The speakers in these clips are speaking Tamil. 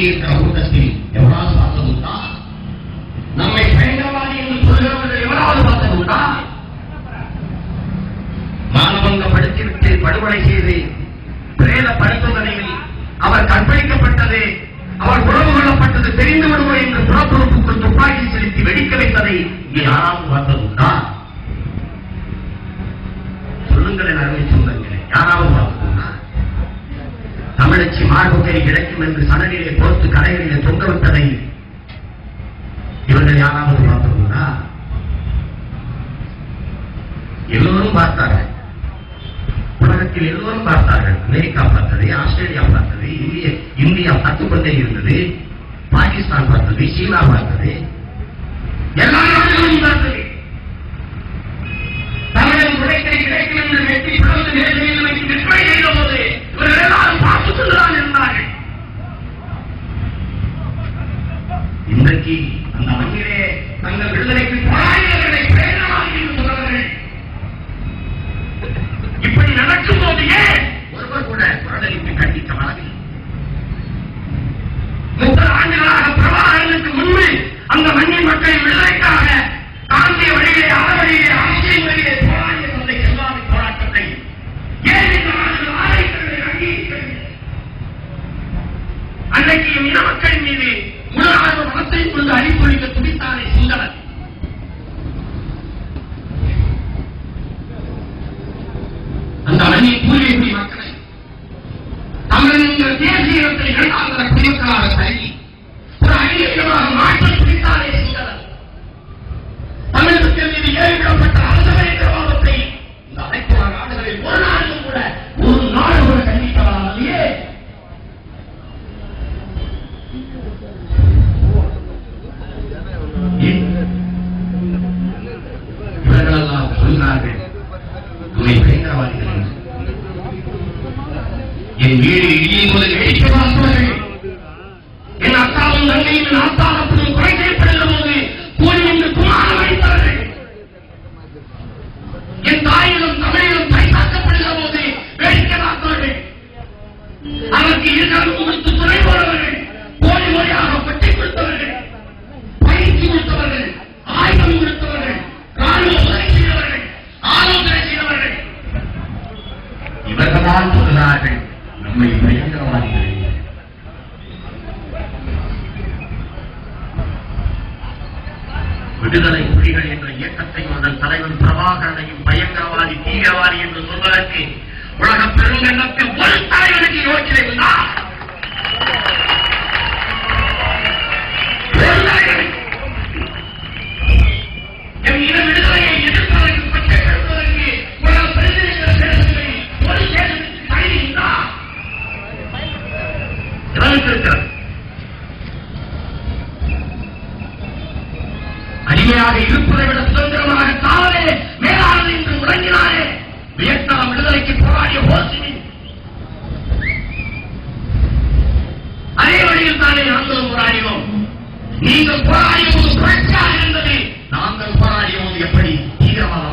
கூடியிருக்கிற கூட்டத்தில் எவராது பார்த்ததுண்டா நம்மை பயங்கரவாதி என்று சொல்கிறவர்கள் எவராவது பார்த்ததுண்டா மானபங்கப்படுத்திவிட்டு படுகொலை செய்து பிரேத பரிசோதனையில் அவர் கற்பழிக்கப்பட்டது அவர் உறவு கொள்ளப்பட்டது தெரிந்து விடுவோம் என்று புறப்பொறுப்புக்கு துப்பாக்கி செலுத்தி வெடிக்க வைத்ததை யாராவது பார்த்ததுண்டா சொல்லுங்களேன் தமிழச்சி கிடைக்கும் என்று சடலிலே போர்த்து கடைகளிலே தொங்கவிட்டதை இவர்கள் யாராவது பார்த்திருந்தா எல்லோரும் பார்த்தார்கள். உலகத்தில் எல்லோரும் பார்த்தார்கள். அமெரிக்கா பார்த்தது ஆஸ்திரேலியா பார்த்தது இந்திய இந்தியா பார்த்துக் கொண்டே இருந்தது பாகிஸ்தான் பார்த்தது சீனா பார்த்தது. இன்றைக்கு இன மக்களின் மீது முதலாவது மனத்தை கொண்டு அழிப்பொழிக்க துடித்தானே சுந்தரன்? அந்த மண்ணின் பூர்வீக மக்களை தமிழன் என்கிற தேசிய இனத்தை என் வீடு இடியும் போது என் அக்காவும் தங்கையும் என் ஆத்தாரப்படும் செய்யப்படுகிற போது கூலி என்று குமாரம் அளித்தவர்கள் என் தாயிலும் தமிழிலும் பைசாக்கப்படுகிற போது வேடிக்கை பார்த்தவர்கள். அதற்கு இருகரம் கொடுத்து துணை போனவர்கள் மொழியாக கொடுத்தவர்கள் பயிற்சி கொடுத்தவர்கள் ஆயுதம் கொடுத்தவர்கள் ராணுவ உதவி செய்தவர்கள் ஆலோசனை செய்தவர்கள். சொல்கிறார்கள் நம்மை பயங்கரவாதிகள் விடுதலை புலிகள் என்ற இயக்கத்தையும் அதன் தலைவன் பிரபாகரனையும் பயங்கரவாதி தீவிரவாதி என்று சொல்வதற்கு உலக பெருங்கண்ணத்தில் ஒரு தலைவனுக்கு யோசனை அடிமையாக இருப்பதை விட சுதந்திரமாக தாவலே மேலானது என்று முழங்கினாரே வியட்நாம் விடுதலைக்கு போராடிய ஹோசினி அதே வழியில் தானே நாங்களும் போராடினோம். நீங்கள் போராடிய போது புரட்சியாக இருந்தது. நாங்கள் போராடிய போது எப்படி? தீவிரவாதமாக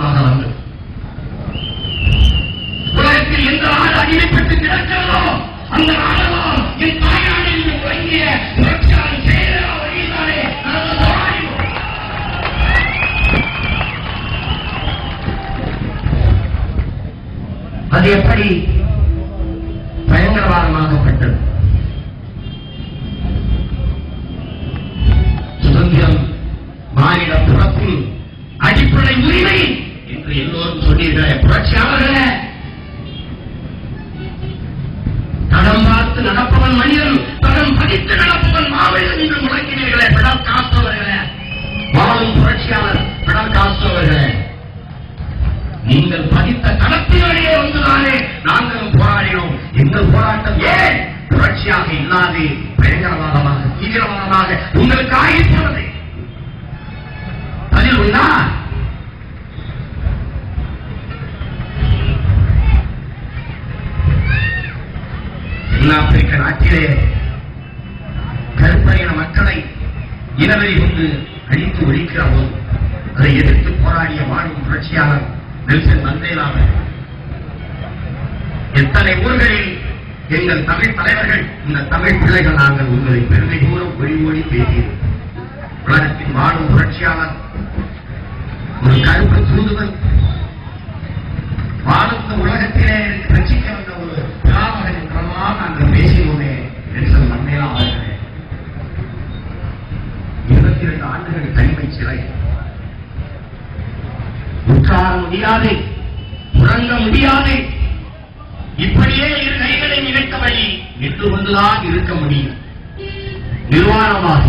பயங்கரவாதமாக்கப்பட்டது. தென்னாப்பிரிக்க நாட்டிலே கருப்பையின மக்களை இனவெறி கொண்டு அழித்து ஒழிக்கிற போது அதை எதிர்த்து போராடிய வாழும் புரட்சியாளர் நெல்சன் மந்தேலா எத்தனை ஊர்களில் எங்கள் தமிழ் தலைவர்கள் இந்த தமிழ் பிள்ளைகள் நாங்கள் உங்களை பெருமை கூறும் ஒளிமொழி பேசியது உலகத்தின் வாழும் புரட்சியாளர் ஒரு கருப்பு தூதுவன் வாழும் உலகத்திலே இருக்கிற முடியாது. உறங்க முடியாது. இப்படியே இரு கைகளை இணைத்த வழி நின்று கொண்டுதான் இருக்க முடியும். நிர்வாணமாக.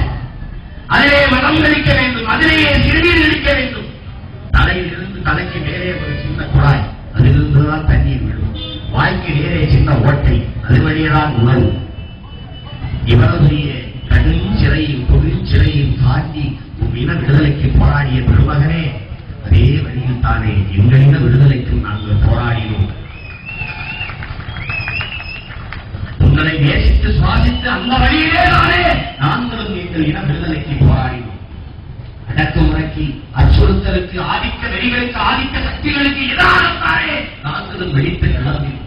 அதிலே மனம் கழிக்க வேண்டும். அதிலேயே சிறுநீர் இழிக்க வேண்டும். தலையிலிருந்து தலைக்கு மேலே ஒரு சின்ன குழாய். அதிலிருந்துதான் தண்ணீர் விடும் வாய்க்கு நேரே சின்ன ஓட்டை. அது வழியேதான் உணவு. இவருடைய கடும் சிறையும் கொடும் சிறையும் தாண்டி உன் இன விடுதலைக்கு தானே? எங்களின விடுதலைக்கும் நாங்கள் போராடினோம். உங்களை நேசித்து சுவாசித்து அந்த வழியிலே தானே நாங்களும் எங்கள் இன விடுதலைக்கு போராடினோம். அடக்குமுறைக்கு அச்சுறுத்தலுக்கு ஆதிக்க வெறிகளுக்கு ஆதிக்க சக்திகளுக்கு எதானத்தானே நாங்களும் வெடித்து கிளம்பினோம்.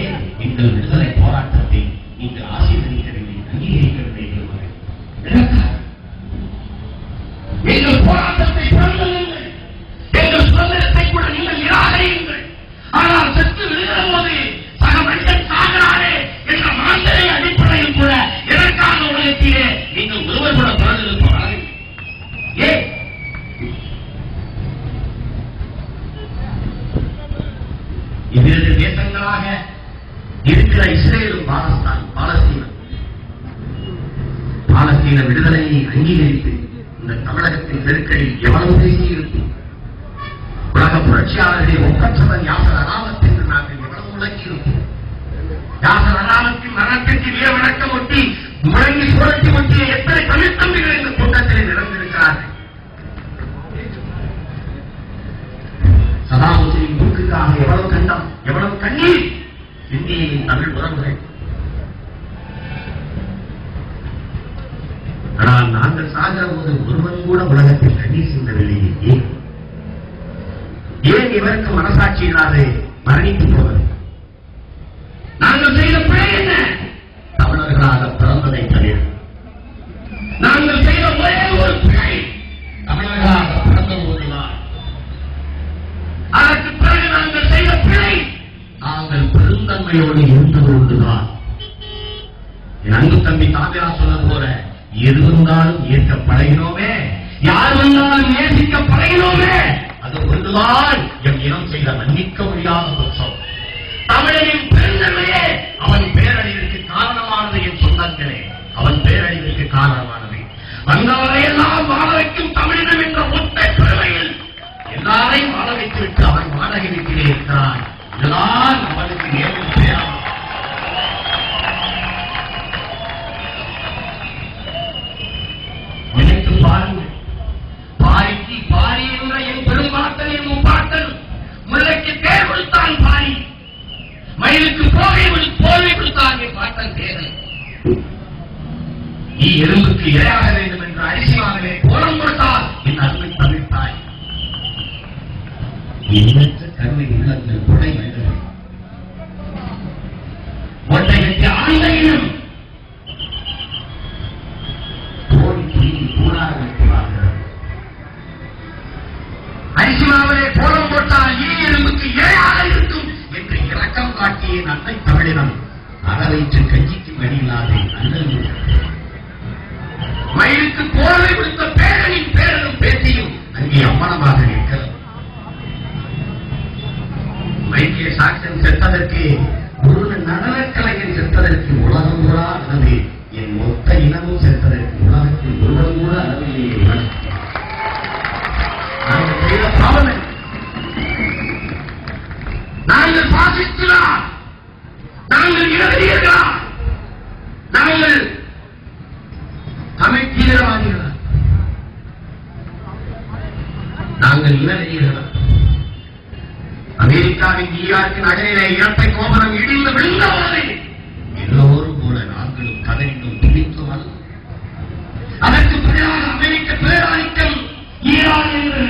ஏன் எங்கள் விடுதலை போராட்டத்தை நீங்கள் ஆசீர்வதிக்கவில்லை அங்கீகரிக்கவில்லை என்பதை விளக்காது. எங்கள் போராட்டத்தை பாலஸ்தீன விடுதலையை அங்கீகரித்து இந்த தமிழகத்தின் நெருக்கடி எவ்வளவு பேசியிருக்கும் உலக புரட்சியாளர்களை ஒப்பற்றவர் யாசர் அனாமத் என்று நாங்கள் எவ்வளவு முழங்கியிருப்போம் யாசர் அராமத்தின் மரணத்திற்கு வீர வணக்கம் ஒட்டி முழங்கி சுழற்றி ஒட்டிய எத்தனை தமிழ் தம்பிகள் இந்த கூட்டத்தில் நிறந்திருக்கிறார்கள் சதாம் ஹுசேன் மூக்குக்காக எவ்வளவு கண்டம் எவ்வளவு கண்ணீர் இந்தியின் தமிழ் உறவுகள் ஆனால் நாங்கள் சாகிற போது ஒருவன் கூட உலகத்தில் கண்ணீர் சிந்தவில்லையே ஏன் ஏன் இவருக்கு மனசாட்சி இல்லாது மரணித்து போவது நாங்கள் செய்த பிழை என்ன? தமிழர்களாக பிறந்ததை தவிர. நாங்கள் செய்த ஒரே ஒரு பிழை தமிழர்களாக பிறந்த போதுதான் அதற்கு பிறகு நாங்கள் செய்த பிழை நாங்கள் பெருந்தன்மையோடு இருந்து கொண்டுதான் என் அன்பு தம்பி தாமிரா சொல்ல போற எது வந்தாலும் ஏற்க பழகினோமே யார் வந்தாலும் நேசிக்க பழகினோமே அது ஒன்றுதான் எம் இனம் செய்த மன்னிக்க முடியாத குற்றம். தமிழனின் பெருந்தன்மையே அவன் பேரழிவிற்கு காரணமானது என் சொந்தங்களே. அவன் பேரழிவிற்கு காரணமானது. வந்தவரையெல்லாம் வாழ வைக்கும் தமிழினம் என்ற ஒற்றை பெருமையில் எல்லாரையும் வாழ வைத்துவிட்டு அவன் வாடகை வீட்டிலே இருக்கிறான். இதுதான் அவனுக்கு நேரும். நீ எறும்புக்கு இரையாக வேண்டும் என்ற அரிசியாகவே கோலம் கொடுத்தால் என் அருமை தமிழ் தாய் எண்ணற்ற கருணை உள்ளங்கள் கொடை வேண்டும் ஒன்றை வெற்றி ஆழ்ந்த இனம் தோல் தீனி தூளாக வைக்கிறார்கள் அரிசிமாவிலே கோலம் போட்டால் ஈ எறும்புக்கு இரையாக இருக்கும் என்று இரக்கம் காட்டிய நன்மை தமிழினம். அறவைற்று கஞ்சிக்கு வழியில்லாதே நல்லது மயிலுக்கு போர்வை கொடுத்த பேரனின் பேரனும் பேத்தியும் அங்கே அம்மனமாக நிற்கிறது மைக்கே சாக்சன் செத்ததற்கு ஒரு நடன கலைஞன் செத்ததற்கு உலகம் நாங்கள் இனவெறியர்களா அமெரிக்காவின் நியூயார்க் நகரிலே இரட்டை கோபுரம் இடிந்து விழுந்தவரை எல்லோரும் போல நாங்களும் கதறினும் துடித்தும் அதற்கு பிறகு அமெரிக்க பேராதிக்கம் ஈரான் என்று